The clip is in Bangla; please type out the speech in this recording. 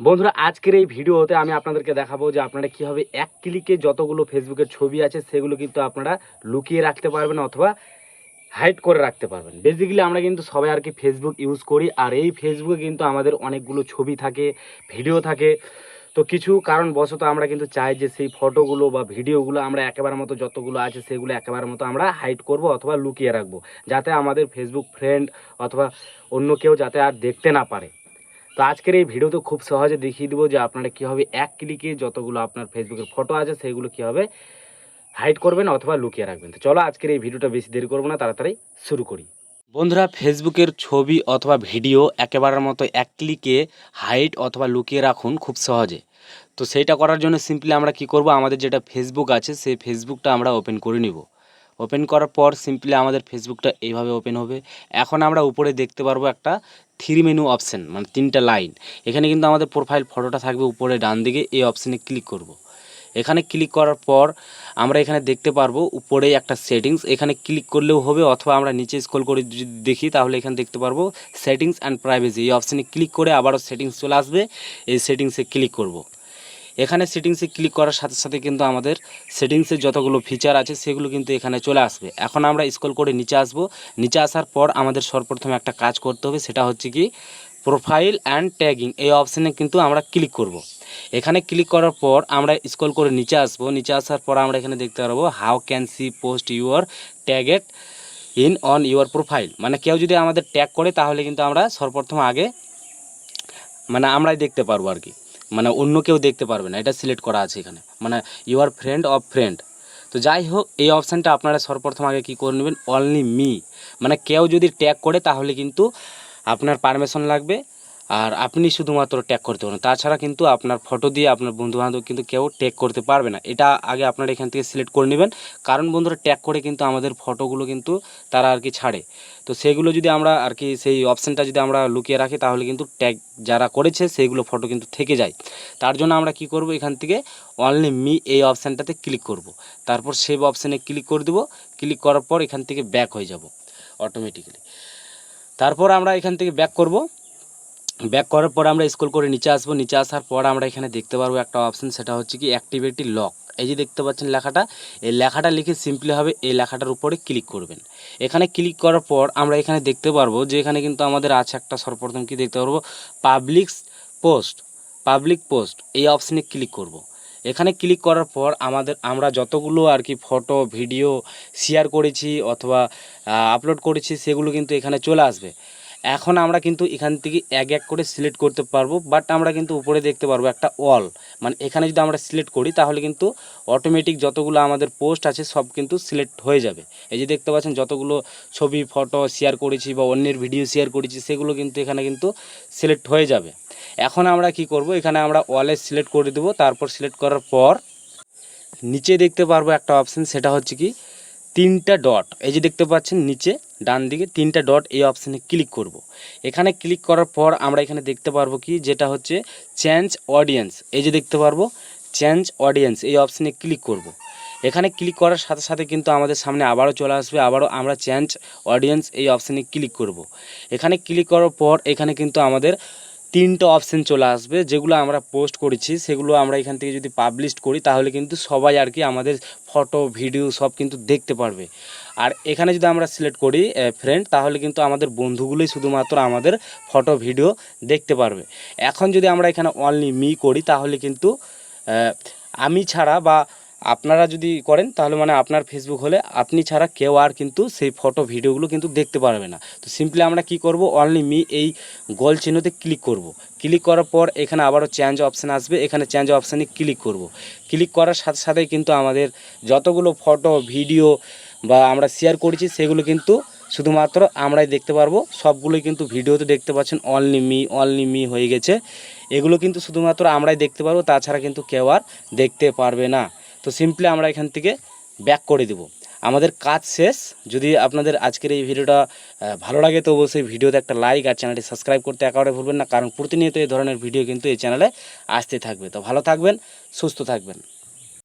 বন্ধুরা, আজকের এই ভিডিওতে আমি আপনাদেরকে দেখাবো যে আপনারা কীভাবে এক ক্লিকে যতগুলো ফেসবুকের ছবি আছে, সেগুলো কিন্তু আপনারা লুকিয়ে রাখতে পারবেন অথবা হাইড করে রাখতে পারবেন। বেসিক্যালি আমরা কিন্তু সবাই আর কি ফেসবুক ইউজ করি, আর এই ফেসবুকে কিন্তু আমাদের অনেকগুলো ছবি থাকে ভিডিও থাকে। তো কিছু কারণবশত আমরা কিন্তু চাই যে সেই ফটোগুলো বা ভিডিওগুলো আমরা একেবারে মতো যতগুলো আছে, সেগুলো একেবারে মতো আমরা হাইড করব অথবা লুকিয়ে রাখব, যাতে আমাদের ফেসবুক ফ্রেন্ড অথবা অন্য কেউ যাতে আর দেখতে না পারে। তো আজকের এই ভিডিওতে খুব সহজে দেখিয়ে দেবো যে আপনারা কীভাবে এক ক্লিকে যতগুলো আপনার ফেসবুকের ফটো আছে, সেগুলো কীভাবে হাইড করবেন অথবা লুকিয়ে রাখবেন। তো চলো আজকের এই ভিডিওটা বেশি দেরি করব না, তাড়াতাড়ি শুরু করি। বন্ধুরা ফেসবুকের ছবি অথবা ভিডিও একেবারের মতো এক ক্লিকে হাইড অথবা লুকিয়ে রাখুন খুব সহজে। তো সেইটা করার জন্য সিম্পলি আমরা কি করব, আমাদের যেটা ফেসবুক আছে, সেই ফেসবুকটা আমরা ওপেন করে নিব। ওপেন করার পর সিম্পলি আমাদের ফেসবুকটা এইভাবে ওপেন হবে এখন আমরা উপরে দেখতে পারব একটা থ্রি মেনু অপশন মানে তিনটা লাইন এখানে কিন্তু আমাদের প্রোফাইল ফটোটা থাকবে উপরে ডান দিকে, এই অপশানে ক্লিক করব। এখানে ক্লিক করার পর আমরা এখানে দেখতে পারব উপরে একটা সেটিংস এখানে ক্লিক করলেও হবে অথবা আমরা নিচে স্ক্রল করে যদি দেখি তাহলে এখানে দেখতে পারব সেটিংস অ্যান্ড প্রাইভেসি এই অপশানে ক্লিক করে আবারও সেটিংস চলে আসবে, এই সেটিংসে ক্লিক করব। এখানে সেটিংসে ক্লিক করার সাথে সাথে কিন্তু আমাদের সেটিংসের যতগুলো ফিচার আছে সেগুলো কিন্তু এখানে চলে আসবে। এখন আমরা স্ক্রল করে নিচে আসব। নিচে আসার পর আমাদের সর্বপ্রথম একটা কাজ করতে হবে, সেটা হচ্ছে কি প্রোফাইল অ্যান্ড ট্যাগিং এই অপশানে কিন্তু আমরা ক্লিক করব। এখানে ক্লিক করার পর আমরা স্ক্রল করে নিচে আসব। নিচে আসার পর আমরা এখানে দেখতে পারব how can see post your tagged in on your profile মানে কেউ যদি আমাদের ট্যাগ করে, তাহলে কিন্তু আমরা সর্বপ্রথম আগে মানে আমরাই দেখতে পারব আর কি। মানে অন্য কেউ দেখতে পারবে না, এটা সিলেক্ট করা আছে এখানে। মানে ইউর ফ্রেন্ড অফ ফ্রেন্ড তো যাই হোক, এই অপশানটা আপনারা সর্বপ্রথম আগে কী করে নেবেন? অনলি মি মানে কেউ যদি ট্যাগ করে, তাহলে কিন্তু আপনার পারমিশন লাগবে। আর আপনি শুধুমাত্র ট্যাগ করতে পারেন তাছাড়া কিন্তু আপনার ফটো দিয়ে আপনার বন্ধুবান্ধব কিন্তু কেউ ট্যাগ করতে পারবে না। এটা আগে আপনারা এখান থেকে সিলেক্ট করে নেবেন। কারণ বন্ধুরা ট্যাগ করে কিন্তু আমাদের ফটোগুলো কিন্তু তারা আর কি ছাড়ে। তো সেগুলো যদি আমরা আর কি সেই অপশানটা যদি আমরা লুকিয়ে রাখি, তাহলে কিন্তু ট্যাগ যারা করেছে সেইগুলো ফটো কিন্তু থেকে যায়। তার জন্য আমরা কি করব এখান থেকে অনলি মি এই অপশানটাতে ক্লিক করব। তারপর সেভ অপশানে ক্লিক করে দেবো। ক্লিক করার পর এখান থেকে ব্যাক হয়ে যাব অটোমেটিক্যালি তারপর আমরা এখান থেকে ব্যাক করব। ব্যাক করার পর আমরা স্কুল করে নিচে আসব। নিচে আসার পর আমরা এখানে দেখতে পারব একটা অপশান সেটা হচ্ছে কি অ্যাক্টিভিটি লক এই যে দেখতে পাচ্ছেন লেখাটা, এই লেখাটা লিখে সিম্পলি হবে এই লেখাটার উপরে ক্লিক করবেন। এখানে ক্লিক করার পর আমরা এখানে দেখতে পারব যে এখানে কিন্তু আমাদের আছে একটা সর্বপ্রথম কি দেখতে পারব? পাবলিক পোস্ট পাবলিক পোস্ট এই অপশানে ক্লিক করব। এখানে ক্লিক করার পর আমাদের, আমরা যতগুলো আর কি ফটো ভিডিও শেয়ার করেছি অথবা আপলোড করেছি, সেগুলো কিন্তু এখানে চলে আসবে। এখন আমরা কিন্তু এখান থেকে এক এক করে সিলেক্ট করতে পারব বাট আমরা কিন্তু উপরে দেখতে পারব একটা অল মানে এখানে যদি আমরা সিলেক্ট করি, তাহলে কিন্তু অটোমেটিক যতগুলো আমাদের পোস্ট আছে, সব কিন্তু সিলেক্ট হয়ে যাবে। এই যে দেখতে পাচ্ছেন, যতগুলো ছবি ফটো শেয়ার করেছি বা অন্যের ভিডিও শেয়ার করেছি, সেগুলো কিন্তু এখানে কিন্তু সিলেক্ট হয়ে যাবে। এখন আমরা কি করব, এখানে আমরা ওয়ালে সিলেক্ট করে দেবো, তারপর সিলেক্ট করার পর নিচে দেখতে পারব একটা অপশান সেটা হচ্ছে কি, তিনটা ডট এই যে দেখতে পাচ্ছেন, নিচে ডান দিকে তিনটা ডট এই অপশানে ক্লিক করব। এখানে ক্লিক করার পর আমরা এখানে দেখতে পারব কি যেটা হচ্ছে চেঞ্জ অডিয়েন্স এই যে দেখতে পারব চেঞ্জ অডিয়েন্স এই অপশানে ক্লিক করব। এখানে ক্লিক করার সাথে সাথে কিন্তু আমাদের সামনে আবারও চলে আসবে, আবারও আমরা চেঞ্জ অডিয়েন্স এই অপশানে ক্লিক করব। এখানে ক্লিক করার পর এখানে কিন্তু আমাদের তিনটা অপশান চলে আসবে, যেগুলো আমরা পোস্ট করেছি, সেগুলো আমরা এখান থেকে যদি পাবলিশ করি, তাহলে কিন্তু সবাই আর কি আমাদের ফটো ভিডিও সব কিন্তু দেখতে পারবে আর এখানে যদি আমরা সিলেক্ট করি ফ্রেন্ড তাহলে কিন্তু আমাদের বন্ধুগুলোই শুধুমাত্র আমাদের ফটো ভিডিও দেখতে পারবে। এখন যদি আমরা এখানে অনলি মি করি, তাহলে কিন্তু আমি ছাড়া বা আপনারা যদি করেন, তাহলে মানে আপনার ফেসবুক হলে আপনি ছাড়া কেউ আর কিন্তু সেই ফটো ভিডিওগুলো কিন্তু দেখতে পারবে না। তো সিম্পলি আমরা কি করব? অনলি মি এই গোল চিহ্নতে ক্লিক করব। ক্লিক করার পর এখানে আবারও চেঞ্জ অপশান আসবে। এখানে চেঞ্জ অপশানে ক্লিক করব। ক্লিক করার সাথে সাথেই কিন্তু আমাদের যতগুলো ফটো ভিডিও বা আমরা শেয়ার করেছি, সেগুলো কিন্তু শুধুমাত্র আমরাই দেখতে পারব। সবগুলোই কিন্তু ভিডিওতে দেখতে পাচ্ছেন অনলি মি অনলি মি হয়ে গেছে। এগুলো কিন্তু শুধুমাত্র আমরাই দেখতে পারব, তাছাড়া কিন্তু কেউ আর দেখতে পারবে না। তো সিম্পলি আমরা এখান থেকে ব্যাক করে দেব। আমাদের কাজ শেষ। যদি আপনাদের আজকের এই ভিডিওটা ভালো লাগে তো অবশ্যই ভিডিওতে একটা লাইক আর চ্যানেলটি সাবস্ক্রাইব করতে একেবারে ভুলবেন না, কারণ প্রতিনিয়ত এই ধরনের ভিডিও কিন্তু এই চ্যানেলে আসতে থাকবে। তো ভালো থাকবেন, সুস্থ থাকবেন।